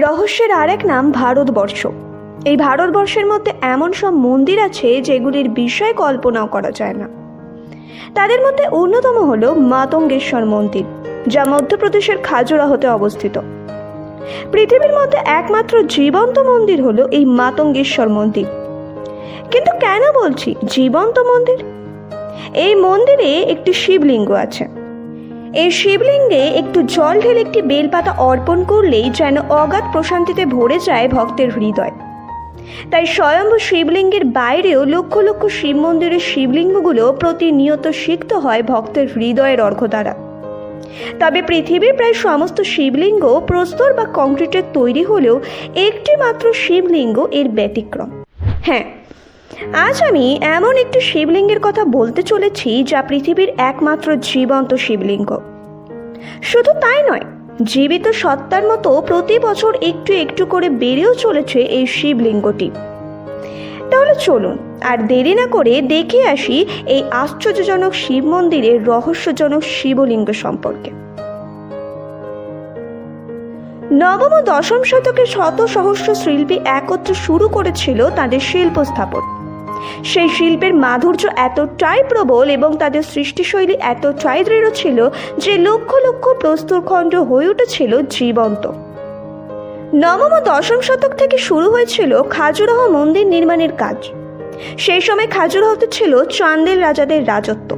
রহস্যের আরেক নাম ভারতবর্ষ। এই ভারতবর্ষের মধ্যে এমন সব মন্দির আছে যেগুলির বিষয় কল্পনাও করা যায় না। তাদের মধ্যে অন্যতম হল মাতঙ্গেশ্বর মন্দির, যা মধ্যপ্রদেশের খাজুরাহোতে অবস্থিত। পৃথিবীর মধ্যে একমাত্র জীবন্ত মন্দির হলো এই মাতঙ্গেশ্বর মন্দির। কিন্তু কেন বলছি জীবন্ত মন্দির? এই মন্দিরে একটি শিবলিঙ্গ আছে এই শিবলিঙ্গে একটু জল ঢেলে একটি বেলপাতা অর্পণ করলেই যেন অগাধ প্রশান্তিতে ভরে যায় ভক্তের হৃদয়। তাই স্বয়ম্ভু শিবলিঙ্গের বাইরেও লক্ষ লক্ষ শিব মন্দিরের শিবলিঙ্গগুলো প্রতিনিয়ত সিক্ত হয় ভক্তের হৃদয়ের অর্ঘ দ্বারা। তবে পৃথিবীর প্রায় সমস্ত শিবলিঙ্গ প্রস্তর বা কংক্রিটের তৈরি হলেও একটি মাত্র শিবলিঙ্গ এর ব্যতিক্রম। হ্যাঁ আজ আমি এমন একটি শিবলিঙ্গের কথা বলতে চলেছি যা পৃথিবীর একমাত্র জীবন্ত শিবলিঙ্গ। শুধু তাই নয়, জীবিত সত্তার মতো প্রতি বছর একটু একটু করে বেড়েও চলেছে এই শিবলিঙ্গটি। তাহলে চলুন, আর দেরি না করে দেখে আসি এই আশ্চর্যজনক শিব মন্দিরের রহস্যজনক শিবলিঙ্গ সম্পর্কে। নবম ও দশম শতকে শত সহস্র শিল্পী একত্রে শুরু করেছিল তাদের শিল্প স্থাপন সেই শিল্পের মাধুর্য এতটাই প্রবল এবং তাদের সৃষ্টিশৈলী এতটাই দৃঢ় ছিল যে লক্ষ লক্ষ প্রস্তরখণ্ড হয়ে উঠেছিল জীবন্ত। নবম ও দশম শতক থেকে শুরু হয়েছিল খাজুরাহ মন্দির নির্মাণের কাজ। সেই সময় খাজুরাহতে ছিল চান্দেল রাজাদের রাজত্ব।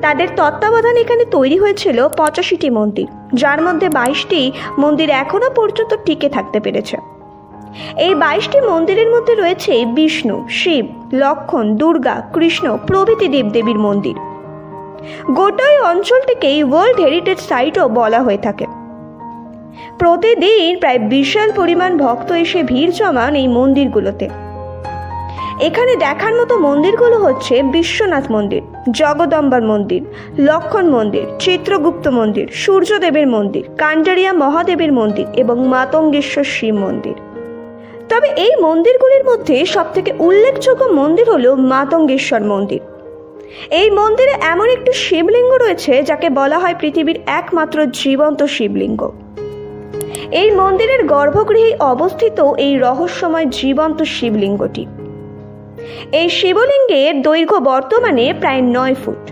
তাদের তত্ত্বাবধানে এখানে তৈরি হয়েছিল পঁচাশিটি মন্দির, যার মধ্যে বাইশটি মন্দির এখনও পর্যন্ত টিকে থাকতে পেরেছে। এই বাইশটি মন্দিরের মধ্যে রয়েছে বিষ্ণু, শিব, লক্ষণ, দুর্গা, কৃষ্ণ, প্রভৃতি দেবদেবীর মন্দির। গোটা এই অঞ্চলটিকেই ওয়ার্ল্ড হেরিটেজ সাইটও বলা হয়ে থাকে। প্রতিদিন প্রায় বিশাল পরিমাণ ভক্ত এসে ভিড় জমান এই মন্দিরগুলোতে। এখানে দেখার মতো মন্দিরগুলো হচ্ছে বিশ্বনাথ মন্দির, জগদম্বার মন্দির, লক্ষণ মন্দির, চিত্রগুপ্ত মন্দির, সূর্যদেবের মন্দির, কান্ডারিয়া মহাদেবের মন্দির এবং মাতঙ্গেশ্বর শিব মন্দির। তবে এই মন্দিরগুলির মধ্যে সবথেকে উল্লেখযোগ্য মন্দির হল মাতঙ্গেশ্বর মন্দির। এই মন্দিরে এমন একটি শিবলিঙ্গ রয়েছে যাকে বলা হয় পৃথিবীর একমাত্র জীবন্ত শিবলিঙ্গ। এই মন্দিরের গর্ভগৃহে অবস্থিত এই রহস্যময় জীবন্ত শিবলিঙ্গটি। এই শিবলিঙ্গের দৈর্ঘ্য বর্তমানে প্রায় নয় ফুট।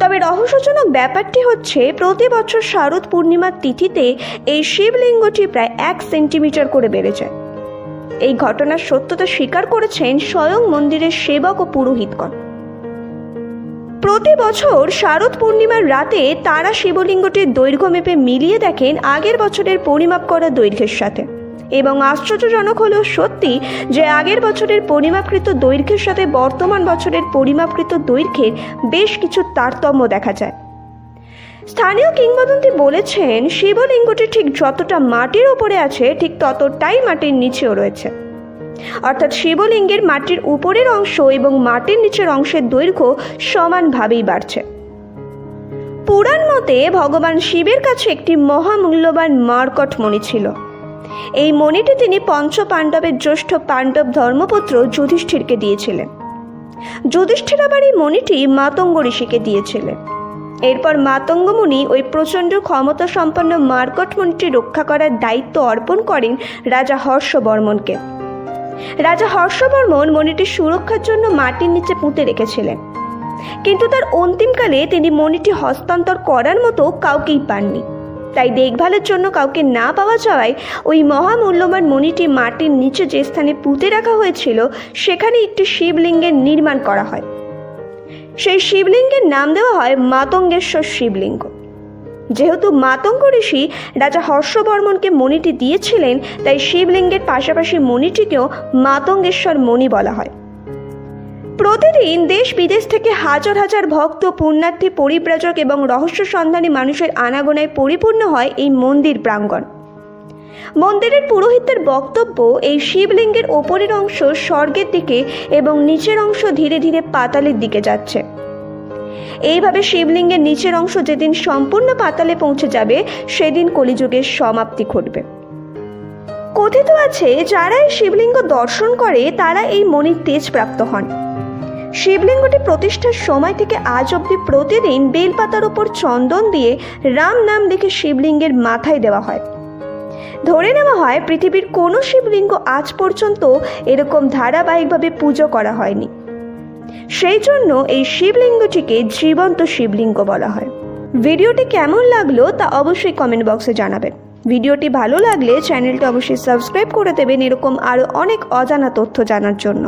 তবে রহস্যজনক ব্যাপারটি হচ্ছে, প্রতি বছর শারদ পূর্ণিমার তিথিতে এই শিবলিঙ্গটি প্রায় এক সেন্টিমিটার করে বেড়ে যায়। এই ঘটনার সত্যতা স্বীকার করেছেন স্বয়ং মন্দিরের সেবক ও পুরোহিতগণ। প্রতি বছর শারদ পূর্ণিমার রাতে তারা শিবলিঙ্গটির দৈর্ঘ্য মেপে মিলিয়ে দেখেন আগের বছরের পরিমাপ করা দৈর্ঘ্যের সাথে। এবং আশ্চর্যজনক হলেও সত্যি যে আগের বছরের পরিমাপকৃত দৈর্ঘ্যের সাথে বর্তমান বছরের পরিমাপকৃত দৈর্ঘ্যের বেশ কিছু তারতম্য দেখা যায়। স্থানীয় কিংবদন্তি বলেছেন, শিবলিঙ্গটি ঠিক যতটা মাটির ওপরে আছে, ঠিক ততটাই মাটির নিচেও রয়েছে। অর্থাৎ শিবলিঙ্গের মাটির উপরের অংশ এবং মাটির নিচের অংশের দৈর্ঘ্য সমানভাবেই বাড়ছে। পুরাণ মতে ভগবান শিবের কাছে একটি মহামূল্যবান মার্কট মণি ছিল। এই মণিটি তিনি পঞ্চ পাণ্ডবের জ্যেষ্ঠ পাণ্ডব ধর্মপুত্র যুধিষ্ঠিরকে দিয়েছিলেন। যুধিষ্ঠির আবার এই মণিটি মাতঙ্গ ঋষিকে দিয়েছিলেন। এরপর মাতঙ্গ মুনি ওই প্রচণ্ড ক্ষমতা সম্পন্ন মার্কট মণিটি রক্ষা করার দায়িত্ব অর্পণ করেন রাজা হর্ষবর্মনকে। রাজা হর্ষবর্মন মণিটির সুরক্ষার জন্য মাটির নিচে পুঁতে রেখেছিলেন। কিন্তু তার অন্তিমকালে তিনি মণিটি হস্তান্তর করার মতো কাউকেই পাননি। তাই দেখভালের জন্য কাউকে না পাওয়া যাওয়ায় ওই মহামূল্যবান মণিটি মাটির নিচে যে স্থানে পুঁতে রাখা হয়েছিল, সেখানে একটি শিবলিঙ্গের নির্মাণ করা হয়। সেই শিবলিঙ্গের নাম দেওয়া হয় মাতঙ্গেশ্বর শিবলিঙ্গ। যেহেতু মাতঙ্গ ঋষি রাজা হর্ষবর্মনকে মণিটি দিয়েছিলেন, তাই শিবলিঙ্গের পাশাপাশি মণিটিকেও মাতঙ্গেশ্বর মণি বলা হয়। প্রতিদিন দেশ বিদেশ থেকে হাজার হাজার ভক্ত, পুণ্যার্থী, পরিব্রাজক এবং রহস্য সন্ধানী মানুষের আনাগোনায় পরিপূর্ণ হয় এই মন্দির প্রাঙ্গণ। মন্দিরের পুরোহিতদের বক্তব্য এই শিবলিঙ্গের ওপরের অংশ স্বর্গের দিকে এবং নিচের অংশ ধীরে ধীরে পাতালের দিকে যাচ্ছে। এইভাবে শিবলিঙ্গের নিচের অংশ যেদিন সম্পূর্ণ পাতালে পৌঁছে যাবে, সেদিন কলিযুগের সমাপ্তি ঘটবে। কথিত আছে, যারা এই শিবলিঙ্গ দর্শন করে, তারা এই মণির তেজ প্রাপ্ত হন। শিবলিঙ্গটি প্রতিষ্ঠার সময় থেকে আজ অবধি প্রতিদিন বেলপাতার উপর চন্দন দিয়ে রাম নাম লিখে শিবলিঙ্গের মাথায় দেওয়া হয়। ধরে নেওয়া হয় পৃথিবীর কোনো শিবলিঙ্গ আজ পর্যন্ত এরকম ধারাবাহিকভাবে পুজো করা হয়নি। সেই জন্য এই শিবলিঙ্গটিকে জীবন্ত শিবলিঙ্গ বলা হয়। ভিডিওটি কেমন লাগল তা অবশ্যই কমেন্ট বক্সে জানাবেন। ভিডিওটি ভালো লাগলে চ্যানেলটি অবশ্যই সাবস্ক্রাইব করে দেবেন এরকম আরও অনেক অজানা তথ্য জানার জন্য।